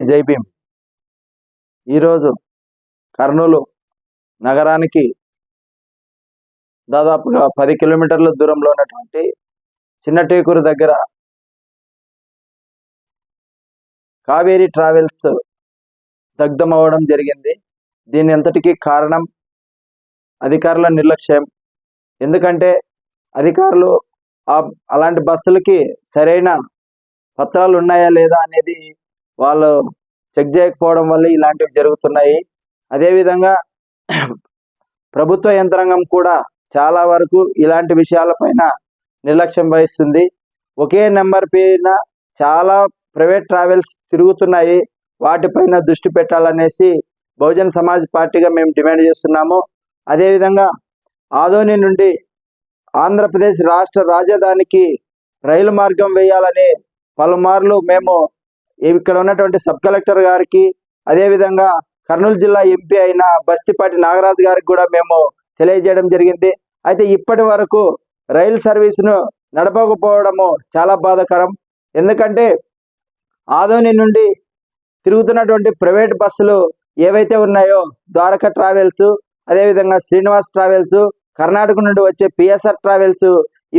జై భీమ్. ఈరోజు కర్నూలు నగరానికి దాదాపుగా పది కిలోమీటర్ల దూరంలో ఉన్నటువంటి చిన్నటేకూరు దగ్గర కావేరీ ట్రావెల్స్ దగ్ధం అవ్వడం జరిగింది. దీని ఎంతటికీ కారణం అధికారుల నిర్లక్ష్యం. ఎందుకంటే అధికారులు ఆ అలాంటి బస్సులకి సరైన పత్రాలు ఉన్నాయా లేదా అనేది వాళ్ళు చెక్ చేయకపోవడం వల్ల ఇలాంటివి జరుగుతున్నాయి. అదేవిధంగా ప్రభుత్వ యంత్రాంగం కూడా చాలా వరకు ఇలాంటి విషయాలపైన నిర్లక్ష్యం వహిస్తుంది. ఒకే నెంబర్ పైన చాలా ప్రైవేట్ ట్రావెల్స్ తిరుగుతున్నాయి. వాటిపైన దృష్టి పెట్టాలనేసి బహుజన్ సమాజ్ పార్టీగా మేము డిమాండ్ చేస్తున్నాము. అదేవిధంగా ఆదోని నుండి ఆంధ్రప్రదేశ్ రాష్ట్ర రాజధానికి రైలు మార్గం వేయాలని పలుమార్లు మేము ఇక్కడ ఉన్నటువంటి సబ్ కలెక్టర్ గారికి అదేవిధంగా కర్నూలు జిల్లా ఎంపీ అయిన బస్తిపాటి నాగరాజు గారికి కూడా మేము తెలియజేయడం జరిగింది. అయితే ఇప్పటి వరకు రైలు సర్వీసును నడపకపోవడము చాలా బాధాకరం. ఎందుకంటే ఆదోని నుండి తిరుగుతున్నటువంటి ప్రైవేట్ బస్సులు ఏవైతే ఉన్నాయో ద్వారక ట్రావెల్స్ అదేవిధంగా శ్రీనివాస్ ట్రావెల్స్ కర్ణాటక నుండి వచ్చే పిఎస్ఆర్ ట్రావెల్స్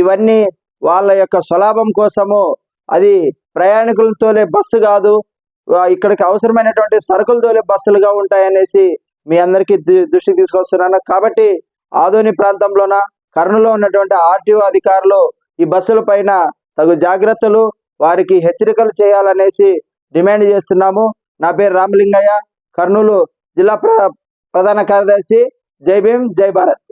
ఇవన్నీ వాళ్ళ యొక్క స్వలాభం కోసము అది ప్రయాణికులను తోలే బస్సు కాదు ఇక్కడికి అవసరమైనటువంటి సరుకులు తోలే బస్సులుగా ఉంటాయనేసి మీ అందరికీ దృష్టికి తీసుకొస్తున్నాను. కాబట్టి ఆదోని ప్రాంతంలోన కర్నూలులో ఉన్నటువంటి ఆర్టీఓ అధికారులు ఈ బస్సుల పైన తగు జాగ్రత్తలు వారికి హెచ్చరికలు చేయాలనేసి డిమాండ్ చేస్తున్నాము. నా పేరు రామలింగయ్య కర్నూలు జిల్లా ప్రధాన కార్యదర్శి. జై భీమ్ జై భారత్.